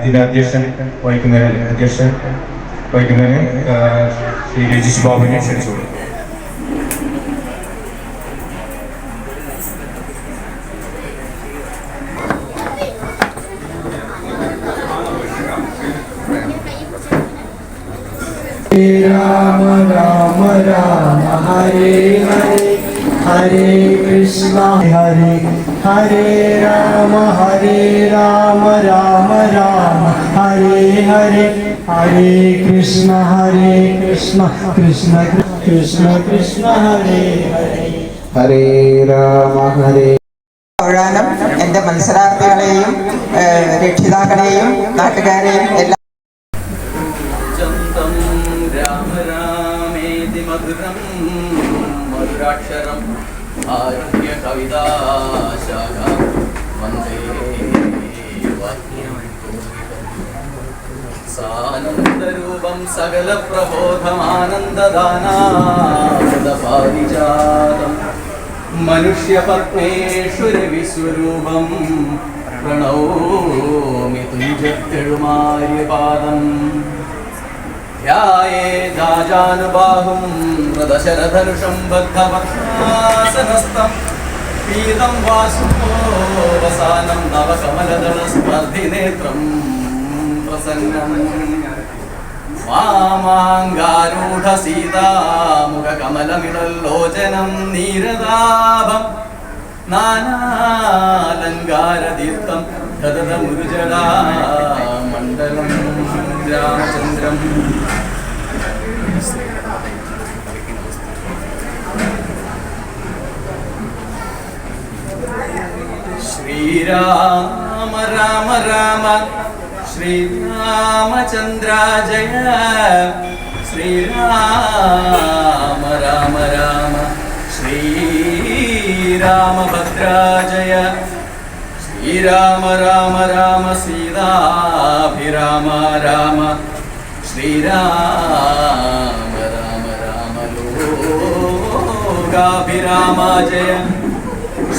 ഇതിന്റെ അധ്യക്ഷൻ വഹിക്കുന്നതിന് അധ്യക്ഷൻ വഹിക്കുന്നതിന് ആ, ശ്രീ രജീഷ് ബാബുവിനെ ക്ഷണിച്ചുകൊള്ളു राम राम राम हरे हरे हरे कृष्णा हरे हरे राम हरे राम राम राम ഹരേ ഹരേ ഹരേ കൃഷ്ണ ഹരേ കൃഷ്ണ കൃഷ്ണ കൃഷ്ണ കൃഷ്ണ ഹരേ ഹരേ. ഹരേ രാമ ഹരേ. തൊഴാനും എന്റെ മത്സരാർത്ഥികളെയും രക്ഷിതാക്കളെയും നാട്ടുകാരെയും എല്ലാം സാനന്ദരൂപം സകല പ്രബോധമാനന്ദദാനാമൃതപാരിജാതം മനുഷ്യപത്മേശ്വരവിസ്വരൂപം പ്രണോമി തുഞ്ചത്തെഴുമാര്യപാദം. ധ്യായേജാനുബാഹും മൃതശരധനുഷം ബദ്ധപക്ഷാസനസ്ഥം പീതം വാസുവസാനം നവകമലദളസ്പർധിനേത്രം പ്രസന്നം വാമാങ്കാരൂഢ സീതാമുഖകമലമിടല്ലോചനം നീരതാഭം നാനാലങ്കാരതീർത്ഥം ദദമുരുജടാ മണ്ഡലം രാമചന്ദ്രം. ശ്രീരാമ രാമ രാമ. ശ്രീരാമചന്ദ്ര ജയ ശ്രീരാമ രാമ രാമ ശ്രീരാമഭദ്ര ജയ ശ്രീരാമ രാമ രാമ സീതാഭിരാമ രാമ ശ്രീരാമ രാമ രാമ ലോകാഭിരാമ ജയ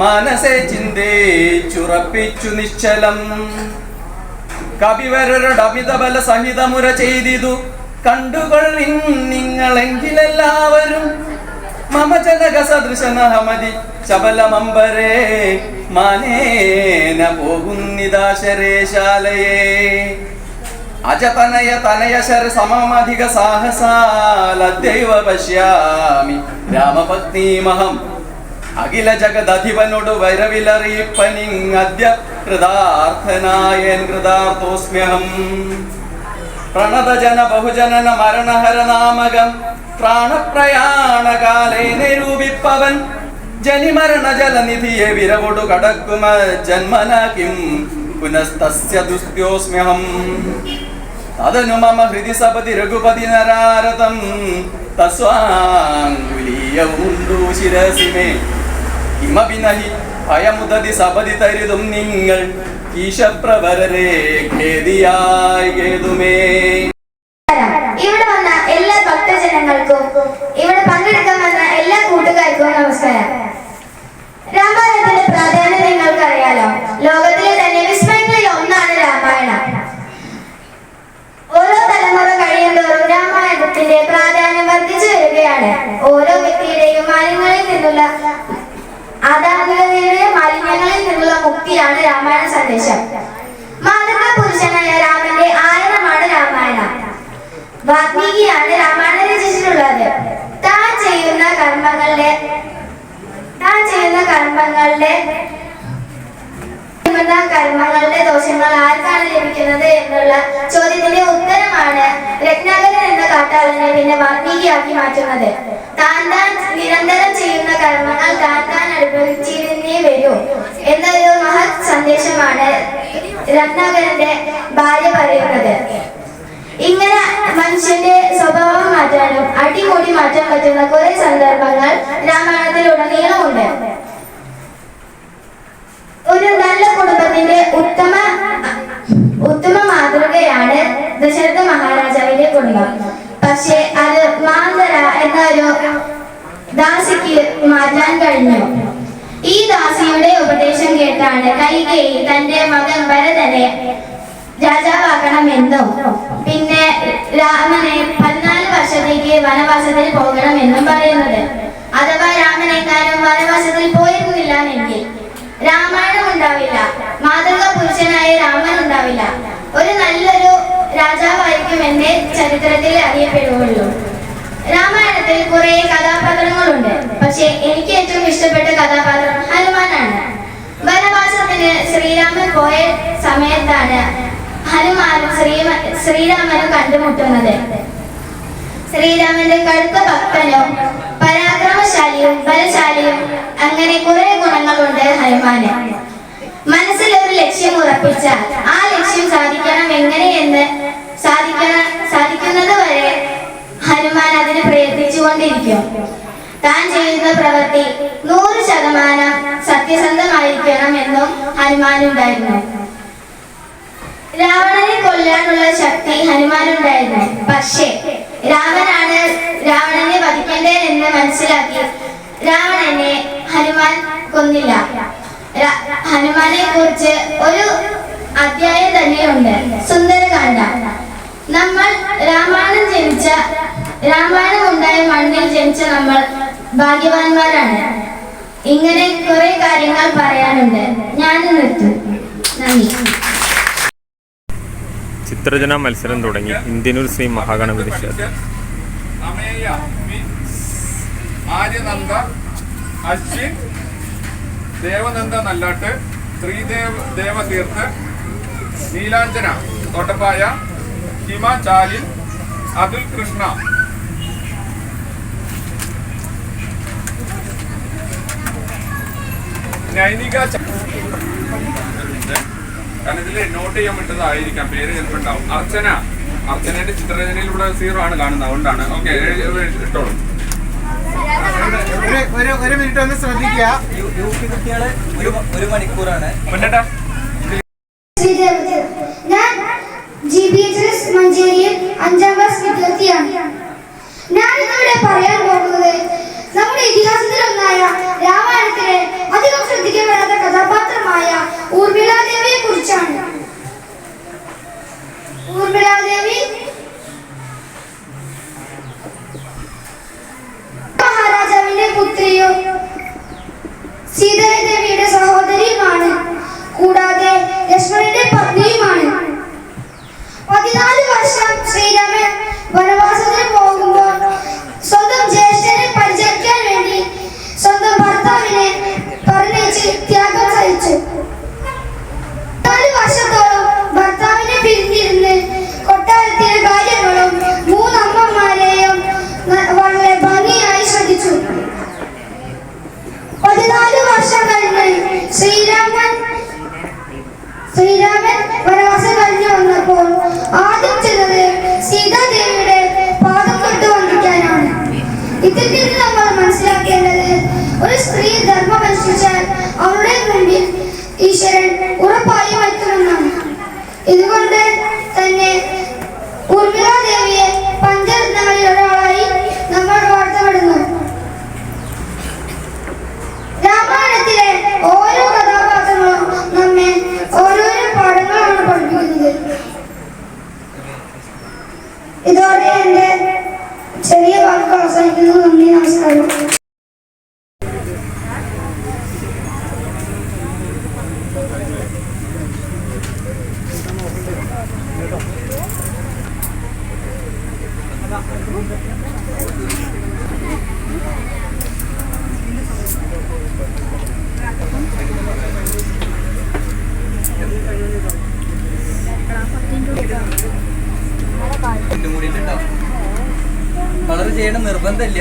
മനസ്സെ ചിന്തേച്ചുറപ്പിച്ചു നിശ്ചലം. കവിവരുടെ അമിതബല സഹിതമുര ചെയ്തിതു. കണ്ടുകൊള്ളിൻ നിങ്ങളെങ്കിലെല്ലാവരും. മമ ജനക സദൃശനഹമതി ശബലമമ്പരേ മാനേന പോകുന്നിതാശരേശാലയേ അജതനയ തനയശര സമമധിക സാഹസാലദ്യൈവ പശ്യാമി രാമഭക്തിമഹം അഖില ജഗദധിപനോട് വരവിലറിയിപ്പനിങ് അദ്യ കൃതാർത്ഥനായൻ പ്രണതജന ബഹുജനന മരണഹരനാമകം പ്രാണപ്രയാണകാലേ നിരൂപിപ്പവൻ. ജനിമരണ ജലനിധിയെ വിരവോടു കടക്കുമ ജന്മന കിം പുനസ്തസ്യ ദുസ്ത്യോസ്മ്യഹം. മമ ഹൃദി സപതി രഘുപതി നരാരതം. തസ്വാങ്കുലീയമുണ്ടു ഉണ്ടു മേ കിമപി നഹി ഭയമുദതി സപതി നിങ്ങൾ. ഈശപ്രവരരെ ഖേദിയായി ഖേതുമേ രാമായണ സന്ദേശം. മാതൃക പുരുഷനായ രാമന്റെ ആയനമാണ് രാമായണ. വാൽമീകിയാണ് രാമായണം രചിച്ചിട്ടുള്ളത്. താൻ ചെയ്യുന്ന കർമ്മങ്ങളുടെ താൻ ചെയ്യുന്ന കർമ്മങ്ങളുടെ കർമ്മങ്ങളുടെ ദോഷങ്ങൾ ആർക്കാണ് ലഭിക്കുന്നത് എന്നുള്ള ചോദ്യത്തിന്റെ ഉത്തരമാണ് രത്നാകരൻ എന്ന കാട്ടാളനെ പിന്നെ വാൽമീകിയാക്കി മാറ്റുന്നത്. താൻ താൻ നിരന്തരം ചെയ്യുന്ന കർമ്മങ്ങൾ താൻ താൻ അനുഭവിച്ചിരുന്നേ വരൂ എന്നൊരു മഹത് സന്ദേശമാണ് രത്നാകരന്റെ ഭാര്യ പറയുന്നത് ഇങ്ങനെ മനുഷ്യന്റെ സ്വഭാവം മാറ്റാനും അടിമുടി മാറ്റാൻ പറ്റുന്ന കുറെ സന്ദർഭങ്ങൾ രാമായണത്തിലുടനീളമുണ്ട്. ഒരു നല്ല കുടുംബത്തിന്റെ ഉത്തമ ഉത്തമ മാതൃകയാണ് ദശരഥ മഹാരാജാവിന്റെ കുടുംബം. പക്ഷെ അത് മാന്തര എന്നൊരു ദാസിക്ക് മാറ്റാൻ കഴിഞ്ഞു. ഈ ദാസിയുടെ ഉപദേശം കേട്ടാണ് കൈകേയി തന്റെ മകൻ ഭരതനെ രാജാവാക്കണമെന്നും പിന്നെ രാമനെ പതിനാല് വർഷത്തേക്ക് വനവാസത്തിൽ പോകണം എന്നും പറയുന്നത്. അഥവാ രാമനെക്കാരും വനവാസത്തിൽ പോയിരുന്നില്ല എങ്കിൽ രാമായണം ഉണ്ടാവില്ല. മാതൃക പുരുഷനായ രാമൻ ഉണ്ടാവില്ല. ഒരു നല്ലൊരു രാജാവായിരിക്കും എന്നെ ചരിത്രത്തിൽ അറിയപ്പെടുകയുള്ളൂ. രാമായണത്തിൽ കുറെ കഥാപാത്രങ്ങളുണ്ട്. പക്ഷെ എനിക്ക് ഏറ്റവും ഇഷ്ടപ്പെട്ട കഥാപാത്രം ഹനുമാനാണ്. വനവാസത്തിന് ശ്രീരാമൻ പോയ സമയത്താണ് ഹനുമാനും ശ്രീ ശ്രീരാമനും കണ്ടുമുട്ടുന്നത്. ശ്രീരാമന്റെ കടുത്ത ഭക്തനും പരാക്രമശാലിയും ബലശാലിയും അങ്ങനെ കുറെ ഗുണങ്ങളുണ്ട് ഹനുമാന്. മനസ്സിൽ ഒരു ലക്ഷ്യം ഉറപ്പിച്ചാൽ ആ ലക്ഷ്യം സാധിക്കണം എങ്ങനെയെന്ന് സാധിക്കണ സാധിക്കുന്നത് വരെ ഹനുമാൻ അതിന് പ്രയത്നിച്ചുകൊണ്ടിരിക്കും. താൻ ചെയ്യുന്ന പ്രവൃത്തി നൂറ് ശതമാനം സത്യസന്ധമായിരിക്കണം എന്നും ഹനുമാനുണ്ടായിരുന്നു. രാവണനെ കൊല്ലാനുള്ള ശക്തി ഹനുമാനുണ്ടായിരുന്നു. പക്ഷേ രാമനാണ് രാവണനെ വധിക്കേണ്ടത് എന്ന് മനസ്സിലാക്കി. രാവണനെ ഹനുമാൻ കൊന്നില്ല. ഹനുമാനെ കുറിച്ച് ഒരു അധ്യായം തന്നെയുണ്ട്. സുന്ദരകാന്ഡ. നമ്മൾ രാമായണം ജനിച്ച രാമായണം ഉണ്ടായ മണ്ണിൽ ജനിച്ച നമ്മൾ ഭാഗ്യവാന്മാരാണ്. ഇങ്ങനെ കുറെ കാര്യങ്ങൾ പറയാനുണ്ട്. ഞാൻ നിർത്തും നന്ദി. ചിത്രരചനാ മത്സരം തുടങ്ങി. ഇന്ത്യനൂർ ശ്രീ മഹാഗണപതി ക്ഷേത്രം. ആര്യനന്ദ അശ്വിൻ നീലാഞ്ജന തോട്ടപ്പായ ഹിമ ചാലിൻ അതുൽ കൃഷ്ണ. നൈനിക കാരണം ഇതിൽ നോട്ട് ചെയ്യാൻ പറ്റുന്നതായിരിക്കാം പേര് ചിലപ്പോൾ ഉണ്ടാവും. അർച്ചന. അർച്ചനയുടെ ചിത്രരചനയിലൂടെ സീറോ ആണ് കാണുന്നത് അതുകൊണ്ടാണ്. ഓക്കെ ഇട്ടോളൂ. ഒരു മിനിറ്റ് ഒന്ന് ശ്രദ്ധിക്കുക. ഒരു മണിക്കൂറാണ്. മുന്നേട്ടാ കളർ ചെയ്യണം നിർബന്ധമില്ല.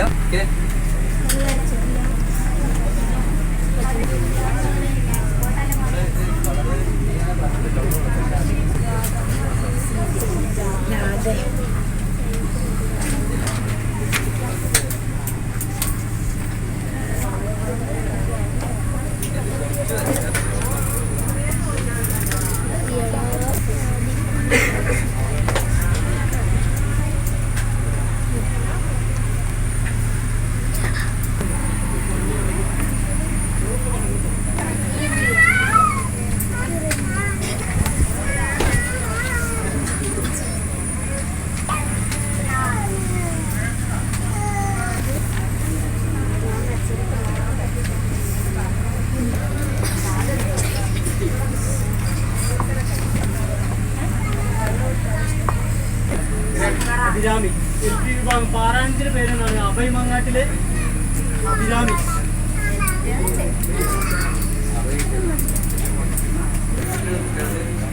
അഭിരാമി എസ് വിഭാഗം പാരായണത്തിന്റെ പേരെന്നാണ് അഭയ മങ്ങാട്ടിലെ അഭിരാമി Thank you.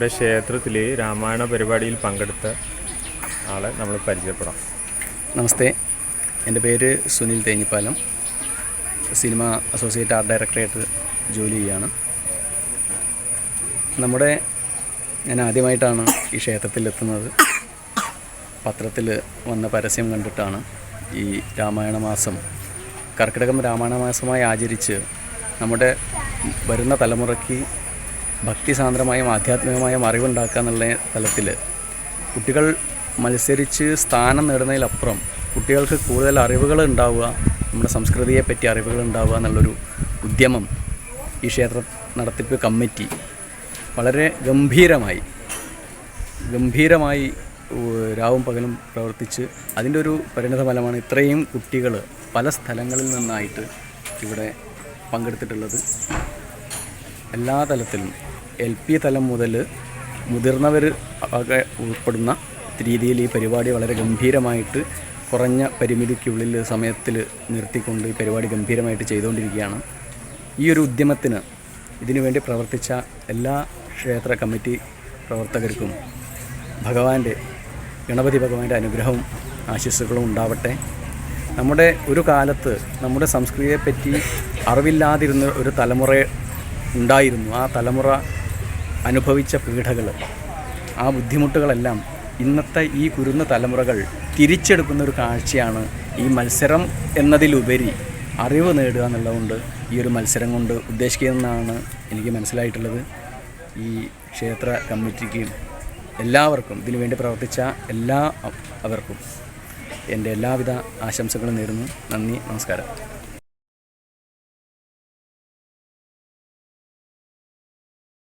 നമ്മുടെ ക്ഷേത്രത്തിൽ രാമായണ പരിപാടിയിൽ പങ്കെടുത്ത ആളെ നമ്മൾ പരിചയപ്പെടാം. നമസ്തേ. എന്റെ പേര് Sunil Thenhipalam. Cinema associate art ഡയറക്ടറായിട്ട് ജോലി ചെയ്യുകയാണ് നമ്മുടെ ഞാൻ ആദ്യമായിട്ടാണ് ഈ ക്ഷേത്രത്തിൽ എത്തുന്നത്. പത്രത്തിൽ വന്ന പരസ്യം കണ്ടിട്ടാണ് ഈ രാമായണ മാസം കർക്കിടകം രാമായണ മാസമായി ആചരിച്ച് നമ്മുടെ വരുന്ന തലമുറയ്ക്ക് ഭക്തിസാന്ദ്രമായും ആധ്യാത്മികമായും അറിവുണ്ടാക്കുക എന്നുള്ള തലത്തിൽ കുട്ടികൾ മത്സരിച്ച് സ്ഥാനം നേടുന്നതിലപ്പുറം കുട്ടികൾക്ക് കൂടുതൽ അറിവുകൾ ഉണ്ടാവുക നമ്മുടെ സംസ്കൃതിയെ പറ്റി അറിവുകൾ ഉണ്ടാവുക എന്നുള്ളൊരു ഉദ്യമം ഈ ക്ഷേത്ര നടത്തിപ്പ് കമ്മിറ്റി വളരെ ഗംഭീരമായി ഗംഭീരമായി രാവും പകലും പ്രവർത്തിച്ച് അതിന്റെ ഒരു പരിണിത ഫലമാണ് ഇത്രയും കുട്ടികൾ പല സ്ഥലങ്ങളിൽ നിന്നായിട്ട് ഇവിടെ പങ്കെടുത്തിട്ടുള്ളത്. എല്ലാ തലത്തിലും എൽ പി തലം മുതൽ മുതിർന്നവർ ഒക്കെ ഉൾപ്പെടുന്ന രീതിയിൽ ഈ പരിപാടി വളരെ ഗംഭീരമായിട്ട് കുറഞ്ഞ പരിമിതിക്കുള്ളിൽ സമയത്തിൽ നിർത്തിക്കൊണ്ട് ഈ പരിപാടി ഗംഭീരമായിട്ട് ചെയ്തുകൊണ്ടിരിക്കുകയാണ്. ഈ ഒരു ഉദ്യമത്തിന് ഇതിനു വേണ്ടി പ്രവർത്തിച്ച എല്ലാ ക്ഷേത്ര കമ്മിറ്റി പ്രവർത്തകർക്കും ഭഗവാന്റെ ഗണപതി ഭഗവാന്റെ അനുഗ്രഹവും ആശിസ്സുകളും ഉണ്ടാവട്ടെ. നമ്മുടെ ഒരു കാലത്ത് നമ്മുടെ സംസ്കൃതിയെപ്പറ്റി അറിവില്ലാതിരുന്ന ഒരു തലമുറ ഉണ്ടായിരുന്നു. ആ തലമുറ അനുഭവിച്ച പീഡകൾ ആ ബുദ്ധിമുട്ടുകളെല്ലാം ഇന്നത്തെ ഈ കുരുന്ന തലമുറകൾ തിരിച്ചെടുക്കുന്ന ഒരു കാഴ്ചയാണ് ഈ മത്സരം എന്നതിലുപരി അറിവ് നേടുക എന്നുള്ളതുകൊണ്ട് ഈ ഒരു മത്സരം കൊണ്ട് ഉദ്ദേശിക്കുന്നതെന്നാണ് എനിക്ക് മനസ്സിലായിട്ടുള്ളത്. ഈ ക്ഷേത്ര കമ്മിറ്റിക്ക് എല്ലാവർക്കും ഇതിനു വേണ്ടി പ്രവർത്തിച്ച എല്ലാ അവർക്കും എന്റെ എല്ലാവിധ ആശംസകളും നേരുന്നു. നന്ദി നമസ്കാരം.